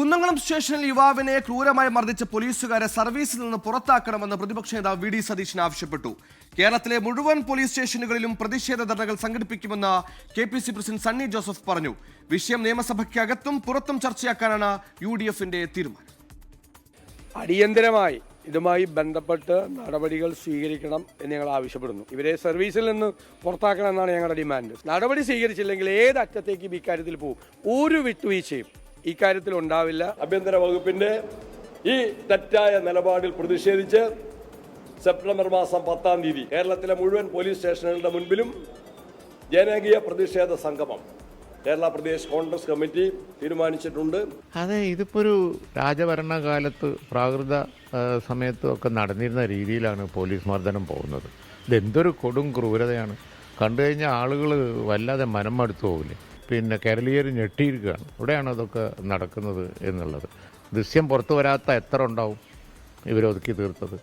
കുന്നംകുളം സ്റ്റേഷനിൽ യുവാവിനെ ക്രൂരമായി മർദ്ദിച്ച പോലീസുകാരെ സർവീസിൽ നിന്ന് പുറത്താക്കണമെന്ന് പ്രതിപക്ഷ നേതാവ് വി ഡി സതീശൻ ആവശ്യപ്പെട്ടു. കേരളത്തിലെ മുഴുവൻ പോലീസ് സ്റ്റേഷനുകളിലും പ്രതിഷേധ ധർണകൾ സംഘടിപ്പിക്കുമെന്ന് K P C president Sunny Joseph പറഞ്ഞു. വിഷയം നിയമസഭയ്ക്കകത്തും പുറത്തും ചർച്ചയാക്കാനാണ് യു ഡി എഫിന്റെ തീരുമാനം. അടിയന്തരമായി ഇതുമായി ബന്ധപ്പെട്ട് നടപടികൾ സ്വീകരിക്കണം എന്ന് ഞങ്ങൾ ആവശ്യപ്പെടുന്നു. ഇവരെ സർവീസിൽ നിന്ന് പുറത്താക്കണം എന്നാണ് ഞങ്ങളുടെ ഡിമാൻഡ്. നടപടി സ്വീകരിച്ചില്ലെങ്കിൽ ഏത് അറ്റത്തേക്കും ഇക്കാര്യത്തിൽ പോകും. ഒരു വിട്ടുവീഴ്ചയും ഇക്കാര്യത്തിൽ ഉണ്ടാവില്ല ആഭ്യന്തര വകുപ്പിന്റെ ഈ തെറ്റായ നിലപാടിൽ പ്രതിഷേധിച്ച് സെപ്റ്റംബർ മാസം പത്താം തീയതി കേരളത്തിലെ മുഴുവൻ പോലീസ് സ്റ്റേഷനുകളുടെ മുൻപിലും ജനകീയ പ്രതിഷേധ സംഗമം കേരള പ്രദേശ് കോൺഗ്രസ് കമ്മിറ്റി തീരുമാനിച്ചിട്ടുണ്ട്. അതെ ഇതിപ്പോ ഒരു രാജഭരണകാലത്ത് പ്രാകൃത സമയത്തും ഒക്കെ നടന്നിരുന്ന രീതിയിലാണ് പോലീസ് മർദ്ദനം പോകുന്നത്. ഇതെന്തൊരു കൊടും ക്രൂരതയാണ്. കണ്ടു കഴിഞ്ഞാൽ ആളുകൾ വല്ലാതെ മനം മടുത്തു പോകില്ലേ പിന്നെ കേരളീയർ ഞെട്ടിയിരിക്കുകയാണ്. ഇവിടെയാണ് അതൊക്കെ നടക്കുന്നത് എന്നുള്ളത്? ദൃശ്യം പുറത്തു വരാത്ത എത്ര ഉണ്ടാവും ഇവരൊതുക്കി തീർത്തത്?